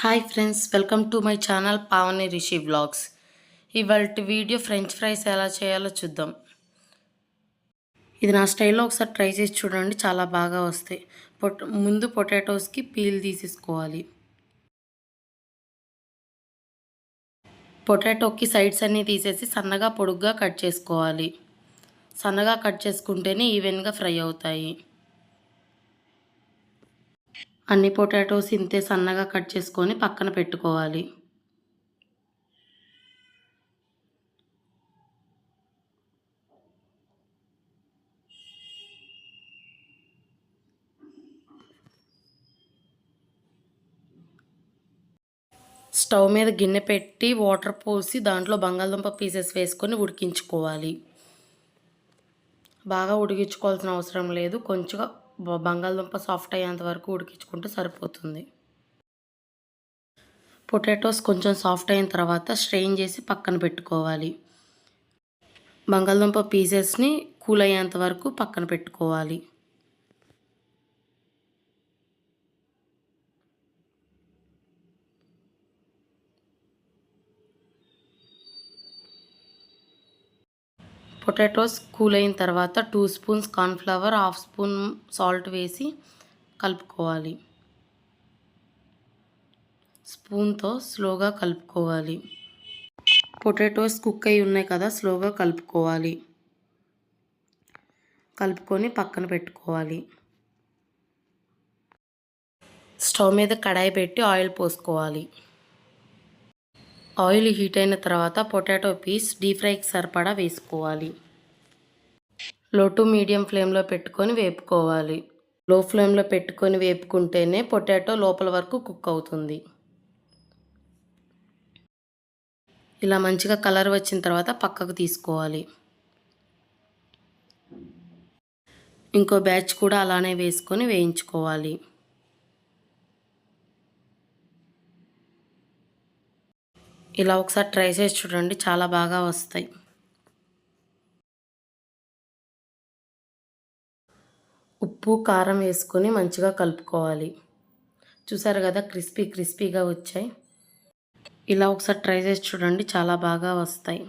Hi friends welcome to my channel Pavani Rishi vlogs. ఇవాళ video French fries ఎలా చేయాలో చూద్దాం. ఇది నా స్టైల్లో ఒకసారి ట్రై చేసి చూడండి చాలా బాగా వస్తాయి. పొట్ ముందు పొటాటోస్కి పీల్ తీసేసుకోవాలి. పొటాటోకి సైడ్స్ అన్నీ తీసేసి సన్నగా పొడుగ్గా కట్ చేసుకోవాలి. సన్నగా కట్ చేసుకుంటేనే ఈవెన్గా ఫ్రై అవుతాయి. అన్ని పొటాటోస్ ఇంతే సన్నగా కట్ చేసుకొని పక్కన పెట్టుకోవాలి. స్టవ్ మీద గిన్నె పెట్టి వాటర్ పోసి దాంట్లో బంగాళదుంప పీసెస్ వేసుకొని ఉడికించుకోవాలి. బాగా ఉడికించుకోవాల్సిన అవసరం లేదు. కొంచెం బంగాళదుంప సాఫ్ట్ అయ్యేంత వరకు ఉడికించుకుంటే సరిపోతుంది. పొటాటోస్ కొంచెం సాఫ్ట్ అయిన తర్వాత స్ట్రెయిన్ చేసి పక్కన పెట్టుకోవాలి. బంగాళదుంప పీసెస్ని కూల్ అయ్యేంత వరకు పక్కన పెట్టుకోవాలి. పొటాటోస్ కూల్ అయిన తర్వాత two spoons cornflour half spoon salt వేసి కలుపుకోవాలి. స్పూన్తో స్లోగా కలుపుకోవాలి. పొటాటోస్ కుక్ అయి ఉన్నాయి కదా స్లోగా కలుపుకోవాలి. కలుపుకొని పక్కన పెట్టుకోవాలి. స్టవ్ మీద కడాయి పెట్టి ఆయిల్ పోసుకోవాలి. ఆయిల్ హీట్ అయిన తర్వాత పొటాటో పీస్ డీప్ ఫ్రైకి సరిపడా వేసుకోవాలి. లో టు మీడియం ఫ్లేమ్లో పెట్టుకొని వేపుకోవాలి. లో ఫ్లేమ్లో పెట్టుకొని వేపుకుంటేనే పొటాటో లోపల వరకు కుక్ అవుతుంది. ఇలా మంచిగా కలర్ వచ్చిన తర్వాత పక్కకు తీసుకోవాలి. ఇంకో బ్యాచ్ కూడా అలానే వేసుకొని వేయించుకోవాలి. ఇలా ఒకసారి ట్రై చేసి చూడండి. చాలా బాగా వస్తాయి. ఉప్పు కారం వేసుకొని మంచిగా కలుపుకోవాలి. చూసారు కదా క్రిస్పీ క్రిస్పీగా వచ్చాయి. ఇలా ఒకసారి ట్రై చేసి చూడండి. చాలా బాగా వస్తాయి.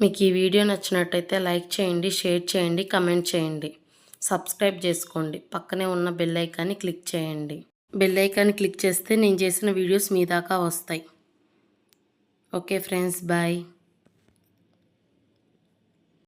మీకు ఈ వీడియో నచ్చినట్టయితే లైక్ చేయండి షేర్ చేయండి కమెంట్ చేయండి. సబ్స్క్రైబ్ చేసుకోండి. పక్కనే ఉన్న బెల్ ఐకాన్ని క్లిక్ చేయండి. బెల్ ఐకాన్ని క్లిక్ చేస్తే నేను చేసిన వీడియోస్ మీ దాకా వస్తాయి. Okay friends bye.